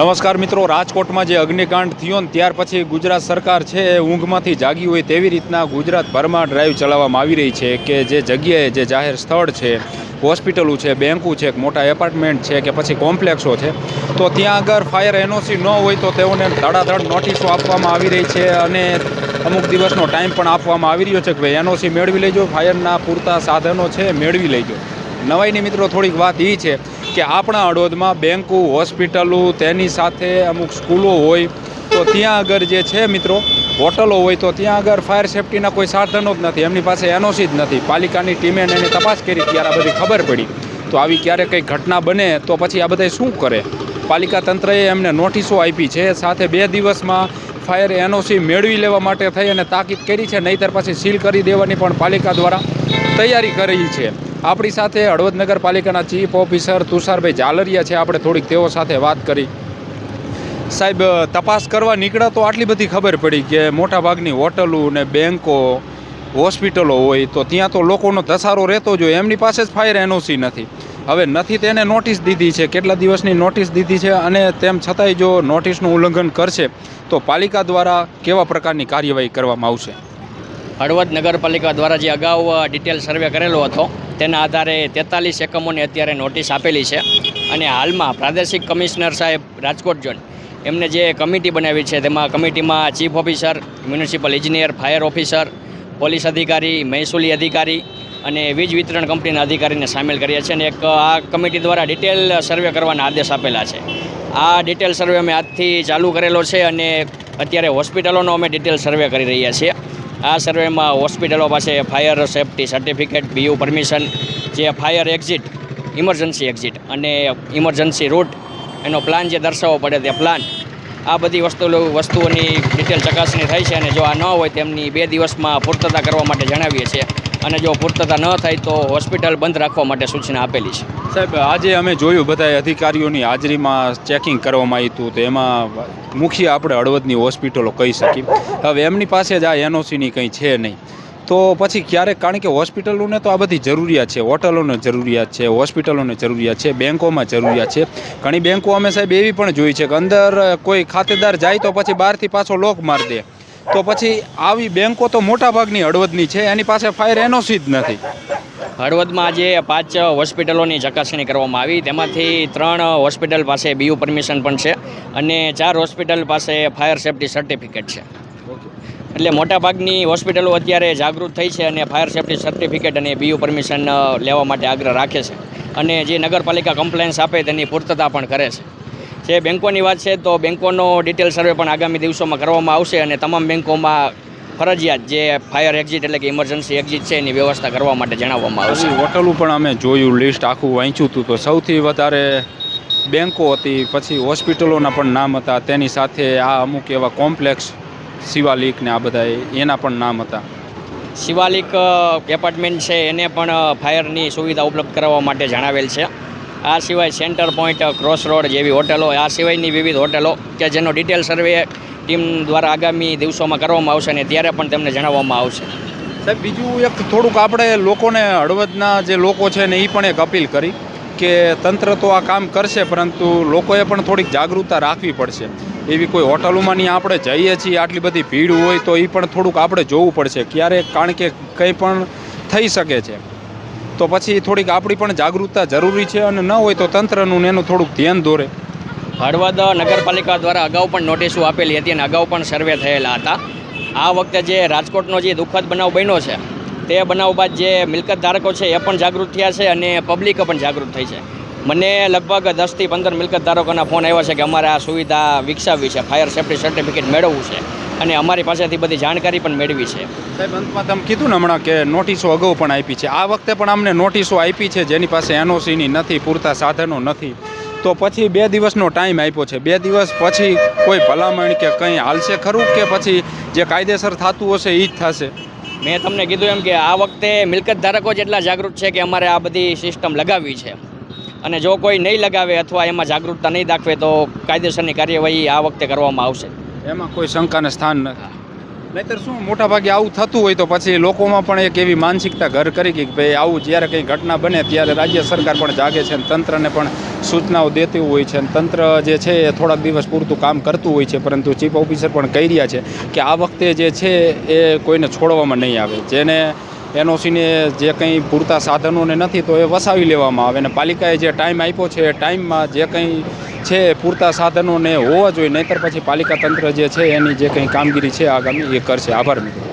નમસ્કાર મિત્રો, રાજકોટમાં જે અગ્નિકાંડ થયો ને ત્યાર પછી ગુજરાત સરકાર છે એ ઊંઘમાંથી જાગી હોય તેવી રીતના ગુજરાતભરમાં ડ્રાઈવ ચલાવવામાં આવી રહી છે કે જે જગ્યાએ જે જાહેર સ્થળ છે, હોસ્પિટલો છે, બેંકો છે મોટા એપાર્ટમેન્ટ છે કે પછી કોમ્પ્લેક્સો છે, તો ત્યાં આગળ ફાયર એનઓસી ન હોય તો તેઓને ધડાધડ નોટિસો આપવામાં આવી રહી છે અને અમુક દિવસનો ટાઈમ પણ આપવામાં આવી રહ્યો છે કે ભાઈ એનઓસી મેળવી લેજો, ફાયરના પૂરતા સાધનો છે મેળવી લેજો. નવાઈની મિત્રો થોડીક વાત એ છે કે આપણા હળવદમાં બેંકો, હોસ્પિટલો, તેની સાથે અમુક સ્કૂલો હોય, તો ત્યાં આગળ જે છે મિત્રો, હોટલો હોય, તો ત્યાં આગળ ફાયર સેફટીના કોઈ સાધનો જ નથી. એમની પાસે એનઓસી જ નથી. પાલિકાની ટીમે એને તપાસ કરી, ત્યારે આ બધી ખબર પડી. તો આવી ક્યારેક કંઈ ઘટના બને, તો પછી આ બધા શું કરે? પાલિકા તંત્રએ એમને નોટિસો આપી છે, સાથે બે દિવસમાં ફાયર એનઓસી મેળવી લેવા માટે થઈ અને તાકીદ કરી છે, નહીંતર પછી સીલ કરી દેવાની પણ પાલિકા દ્વારા તૈયારી કરી છે. આપણી સાથે હળવદ નગરપાલિકાના ચીફ ઓફિસર તુષારભાઈ જાલરિયા છે. આપણે થોડીક તેઓ સાથે વાત કરી. સાહેબ, તપાસ કરવા નીકળ્યા તો આટલી બધી ખબર પડી કે મોટાભાગની હોટલો ને બેન્કો હોસ્પિટલો હોય તો ત્યાં તો લોકોનો ધસારો રહેતો જ એમની પાસે જ ફાયર એનઓસી નથી. હવે નથી તેને નોટિસ દીધી છે. કેટલા દિવસની નોટિસ દીધી છે અને તેમ છતાંય જો નોટિસનું ઉલ્લંઘન કરશે તો પાલિકા દ્વારા કેવા પ્રકારની કાર્યવાહી કરવામાં આવશે? હળવદ નગરપાલિકા દ્વારા જે અગાઉ ડિટેલ સર્વે કરેલો હતો તેના આધારે તેતાલીસ એકમોને અત્યારે નોટિસ આપેલી છે. અને હાલમાં પ્રાદેશિક કમિશનર સાહેબ રાજકોટ ઝોન એમને જે કમિટી બનાવી છે, તેમાં કમિટીમાં ચીફ ઓફિસર, મ્યુનિસિપલ ઇજનેર ફાયર ઓફિસર, પોલીસ અધિકારી, મહેસૂલી અધિકારી અને વીજ વિતરણ કંપનીના અધિકારીને સામેલ કર્યા છે અને એક આ કમિટી દ્વારા ડિટેલ સર્વે કરવાના આદેશ આપેલા છે. આ ડિટેલ સર્વે અમે આજથી ચાલુ કરેલો છે અને અત્યારે હોસ્પિટલોનો અમે ડિટેલ સર્વે કરી રહ્યા છીએ. આ સર્વેમાં હોસ્પિટલો પાસે fire safety certificate, BU permission, જે ફાયર એક્ઝિટ, ઇમરજન્સી એક્ઝિટ અને ઇમરજન્સી રૂટ, એનો પ્લાન જે દર્શાવવો પડે તે પ્લાન. આ બધી વસ્તુ વસ્તુઓની ડિટેલ ચકાસણી થાય છે અને જો આ ન હોય, તેમની બે દિવસમાં પૂર્તતા કરવા માટે જણાવીએ છીએ. અને જો પૂર્તતા ન થાય તો હોસ્પિટલ બંધ રાખવા માટે સૂચના આપેલી છે. સાહેબ, આજે અમે જોયું બધા અધિકારીઓની હાજરીમાં ચેકિંગ કરવામાં આવ્યું હતું, તો એમાં મુખ્ય આપણે હળવદની હોસ્પિટલો કહી શકીએ. હવે એમની પાસે જ આ એનઓસીની કંઈ છે નહીં. તો પછી ક્યારેક કારણ કે હોસ્પિટલોને તો આ બધી જરૂરિયાત છે, હોટલોને જરૂરિયાત છે, હોસ્પિટલોને જરૂરિયાત છે, બેંકોમાં જરૂરિયાત છે. ઘણી બેંકો અમે સાહેબ એવી પણ જોઈ છે કે અંદર કોઈ ખાતેદાર જાય તો પછી બહારથી પાછો લોક મારી દે. તો પછી આવી બેંકો તો મોટાભાગની હળવદની છે, એની પાસે ફાયર એનઓસી જ નથી. હળવદમાં આજે પાંચ હોસ્પિટલોની ચકાસણી કરવામાં આવી. તેમાંથી ત્રણ હોસ્પિટલ પાસે બીયુ પરમિશન પણ છે અને ચાર હોસ્પિટલ પાસે ફાયર સેફટી સર્ટિફિકેટ છે. એટલે મોટાભાગની હોસ્પિટલો અત્યારે જાગૃત થઈ છે અને ફાયર સેફટી સર્ટિફિકેટ અને બીયુ પરમિશન લેવા માટે આગ્રહ રાખે છે. અને જે નગરપાલિકા કમ્પ્લેન્સ આપે તેની પૂર્તતા પણ કરે છે. જે બેન્કોની વાત છે તો બેન્કોનો ડિટેલ સર્વે પણ આગામી દિવસોમાં કરવામાં આવશે અને તમામ બેન્કોમાં ફરજિયાત જે ફાયર એક્ઝિટ એટલે કે ઇમરજન્સી એક્ઝિટ છે એની વ્યવસ્થા કરવા માટે જણાવવામાં આવશે. હોટલો પણ અમે જોયું લિસ્ટ આખું વાંચ્યું હતું. તો સૌથી વધારે બેન્કો હતી પછી હોસ્પિટલોના પણ નામ હતા. તેની સાથે આ અમુક એવા કોમ્પ્લેક્સ શિવાલિક ને આ બધા એના પણ નામ હતા. શિવાલિક એપાર્ટમેન્ટ છે એને પણ ફાયરની સુવિધા ઉપલબ્ધ કરાવવા માટે જણાવેલ છે. આ સિવાય સેન્ટર પોઈન્ટ ક્રોસ રોડ જેવી હોટલો, આ સિવાયની વિવિધ હોટલો કે જેનો ડિટેલ સર્વે ટીમ દ્વારા આગામી દિવસોમાં કરવામાં આવશે અને ત્યારે પણ તેમને જણાવવામાં આવશે. સાહેબ, બીજું એક થોડુંક આપણે લોકોને હળવદના જે લોકો છે ને એ પણ એક અપીલ કરી કે તંત્ર તો આ કામ કરશે, પરંતુ લોકોએ પણ થોડીક જાગૃતતા રાખવી પડશે. એવી કોઈ હોટલોમાં નહીં આપણે જઈએ છીએ, આટલી બધી ભીડ હોય તો એ પણ થોડુંક આપણે જોવું પડશે. ક્યારેક કારણ કે કંઈ પણ થઈ શકે છે. તો પછી થોડીક આપણી પણ જાગૃતતા જરૂરી છે અને ન હોય તો તંત્રનું એનું થોડુંક ધ્યાન દોરે. હળવદ નગરપાલિકા દ્વારા અગાઉ પણ નોટિસો આપેલી હતી અને અગાઉ પણ સર્વે થયેલા હતા. આ વખતે જે રાજકોટનો જે દુઃખદ બનાવ બન્યો છે, તે બનાવ બાદ જે મિલકત ધારકો છે એ પણ જાગૃત થયા છે અને પબ્લિક પણ જાગૃત થઈ છે. મને લગભગ દસથી પંદર મિલકત ધારકોના ફોન આવ્યા છે કે અમારે આ સુવિધા વિકસાવવી છે ફાયર સેફ્ટી સર્ટિફિકેટ મેળવવું છે. અને અમારી પાસેથી બધી જાણકારી પણ મેળવી છે. સાહેબ અંતમાં તમે કીધું ને હમણાં કે નોટિસો અગાઉ પણ આપી છે. આ વખતે પણ અમને નોટિસો આપી છે જેની પાસે એનઓસીની નથી પૂરતા સાધનો નથી. તો પછી બે દિવસનો ટાઈમ આપ્યો છે. બે દિવસ પછી કોઈ ભલામણ કે કંઈ હાલશે ખરું કે પછી જે કાયદેસર થતું હશે એ જ થશે? મેં તમને કીધું એમ કે આ વખતે મિલકત ધારકો જેટલા જાગૃત છે કે અમારે આ બધી સિસ્ટમ લગાવવી છે. અને જો કોઈ નહીં લગાવે અથવા એમાં જાગૃતતા નહીં દાખવે તો કાયદેસરની કાર્યવાહી આ વખતે કરવામાં આવશે. એમાં કોઈ શંકાને સ્થાન નથી. નહીતર શું મોટા ભાગે આવું થતું હોય તો પછી લોકોમાં પણ એક એવી માનસિકતા ઘર કરી કે ભાઈ આવું જ્યારે કંઈ ઘટના બને ત્યારે રાજ્ય સરકાર પણ જાગે છે અને તંત્રને પણ સૂચનાઓ દેતી હોય છે. અને તંત્ર જે છે એ થોડાક દિવસ પૂરતું કામ કરતું હોય છે, પરંતુ ચીફ ઓફિસર પણ કહી રહ્યા છે કે આ વખતે જે છે એ કોઈને છોડવામાં નહીં આવે. જેને એનઓસીને જે કંઈ પૂરતા સાધનોને નથી તો એ વસાવી લેવામાં આવે અને પાલિકાએ જે ટાઈમ આપ્યો છે એ ટાઈમમાં જે કંઈ છે પૂરતા સાધનોને હોવા જોઈએ, નહીંતર પછી પાલિકા તંત્ર જે છે એની જે કંઈ કામગીરી છે આગામી એ કરશે. આભાર મિત્રો.